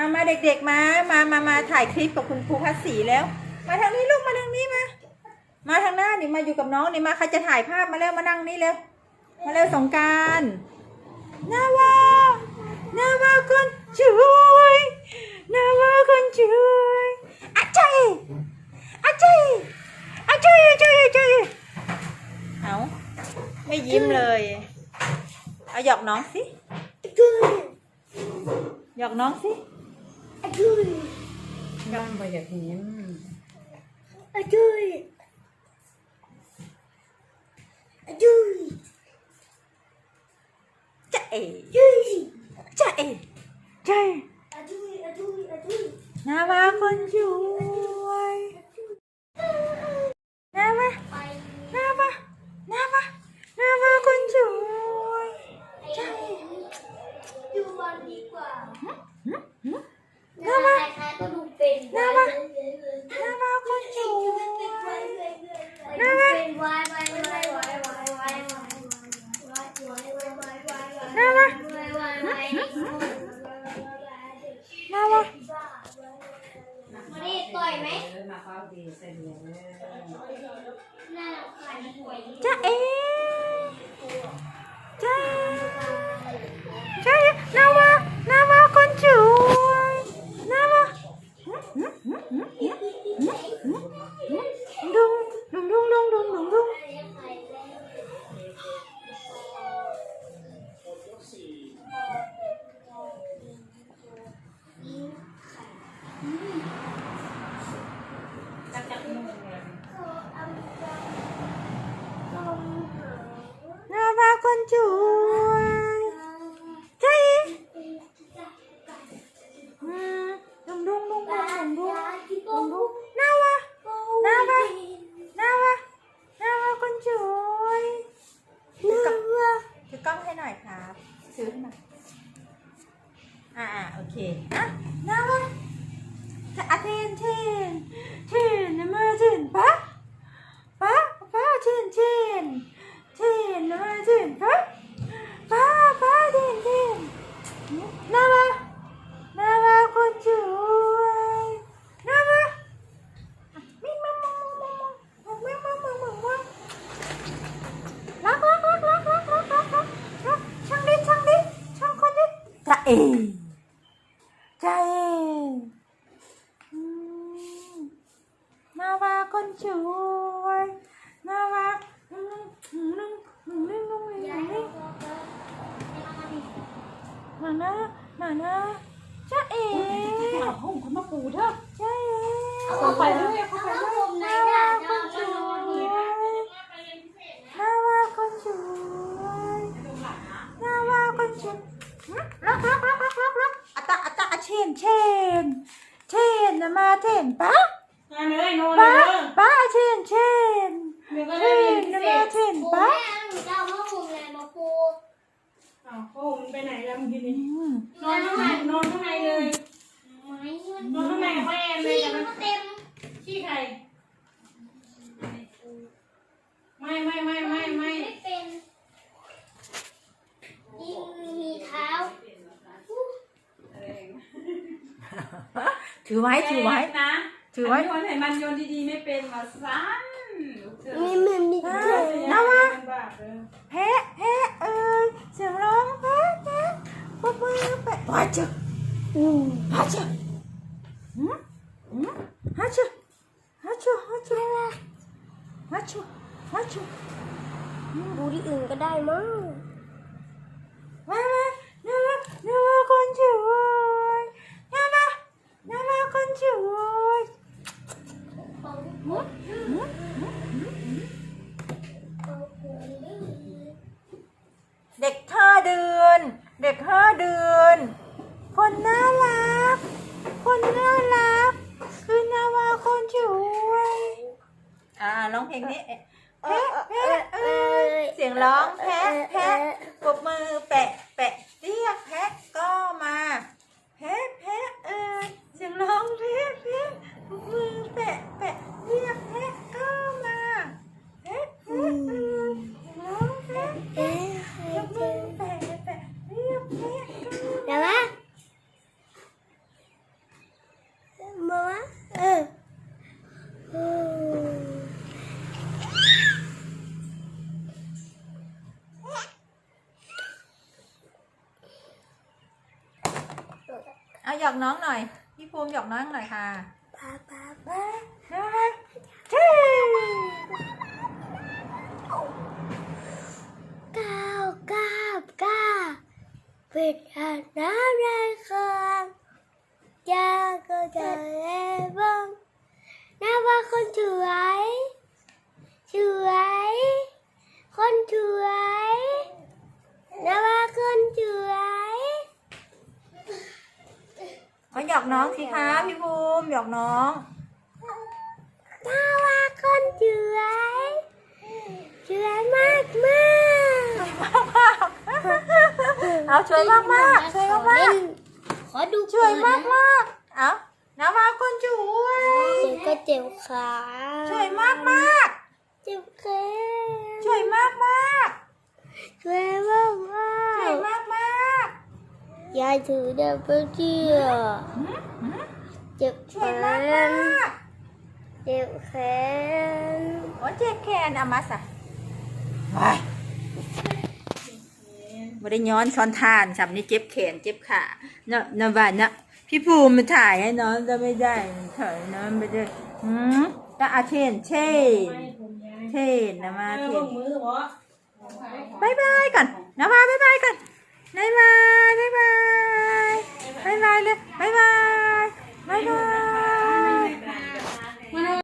มามาเด็กๆมา มามามาถ่ายคลิปกับคุณครูพัศสีแล้ว มาทางนี้ลูกมาทางนี้มา มาทางหน้านี่มาอยู่กับน้องนี่มาใครจะถ่ายภาพมาแล้วมานั่งนี่เร็วมาเร็วสงการนาวานาวาคนช่วยนาวาคนช่วยอาจารย์อาจารย์อาจารย์อาจารย์อาจารย์เอาไม่ยิ้มเลยเอาหยอกน้องสิหยอกน้องสิ chui กำไปจากนี้ à chui à chui chạy. Chui chạy. Chạy à chui à chui à chui nào vào con chui Chắc. Thế, á, nào á. Thế, à. ใจน่ารักคนช่วยน่ารักนุ่งนุ่งนุ่งนุ่งนุ่งนุ่งมานะมานะจ้าเอ๋เอาห้องคนมาปูเถอะจ้าเอ๋เข้าไปเลยเข้าไปเลยน่ารักคนช่วยน่ารักคนช่วยน่ารักคนช่วยล็อกล็อกล็อกล็อกล็อก เชนเชนเชนนะมาเชนปะงานเลยโน่นปะเลยปะเชนเชนเดี๋ยวก็เชได้นนะมาเชนปูปะแม่หนูจะเอาผ้าห่มอะไรมาปูอ้าวพ่อมึงไปไหนแล้วมึงทีนี้อืมนอนข้างในนอนข้างในเลย ไม้มันนอนข้างในกับพ่อแอนเลยขี้กันมันก็เต็มขี้ใครไม่ไม่ไม่ไม่ไม่ไม่เป็นยิ่งมีเท้า ถือไว้ถือไว้นะถือไว้โยนให้มันโยนดีๆไม่เป็นมาสั้นมีมือมีอ่าเท้าน่าว่าบาปเลยแพะแพะเอ้ยเสียงร้องแพะแพะปรบมือแปะฮัชะฮัชะหืมหืมฮัชะฮัชะฮัชะฮัชะฮัชะดูที่อื่นก็ได้มั้ง มามานามานามาคนช่วยนามานามาคนช่วยหืมหืมหืมหืมหืม เด็กห้าเดือน เด็กห้าเดือน คนน่ารัก คนน่ารัก คือนาวาคนช่วย อ่าร้องเพลงนี้แพะแพะเอ้ยเสียงร้องแพะแพะปรบมือแปะแปะเรียกแพะก็มา แพะแพะเอ้ยเสียงร้องแพะแพะปรบมือแปะแปะเรียกแพะก็มาแพะแพะเอ้ยเสียงร้องแพะแพะปรบมือแปะแปะเรียกแพะก็มา เดี๋ยวนะ อาหยอกน้องหน่อย พี่ภูมิหยอกน้องหน่อยค่ะป้าป้าป้าน่ารักเท่ก้าวก้าวก้าวเป็นอาน้ำในคลองยาก็จะเล่บ้างน้าว่าคนสวยสวยคนสวยน้าว่าคนสวย เขาหย อกน้องสิคะพี่ภูมิหยอกน้องน้าว่าคนสวยสวยมากมากเอาช่วยมากมากๆช่วยมากมากขอดูๆช่วยมากมากๆเอาน้าวาคนช่วยเจ็บก็เจ็บขาช่วยมากมากเจ็บแขนๆช่วยมากมากช่วยมากมาๆช่วยกมากมาก ยายถือเดินไปเที่ยวๆหืมหืมเจ็บแขช่วยมากนมากเจ็บแขนๆโอ้เจ็บแขนเอามาสะไปไม่ได้ย้อนช้อนทานสำนี่เจ็บแขนเจ็บขาเนาะเนาะบ้านเนาะพี่ภูมิมาถ่ายให้น้องจะไม่ได้ถ่ายน้องไม่ได้หืมตาอาเทนเช่นไม่ผมยายเทนนะมาเอเทอนมือเหรอบายบายก่อนนะมาบายบายก่อน บายบายบายบายบายบายเลยบายบายบายบาย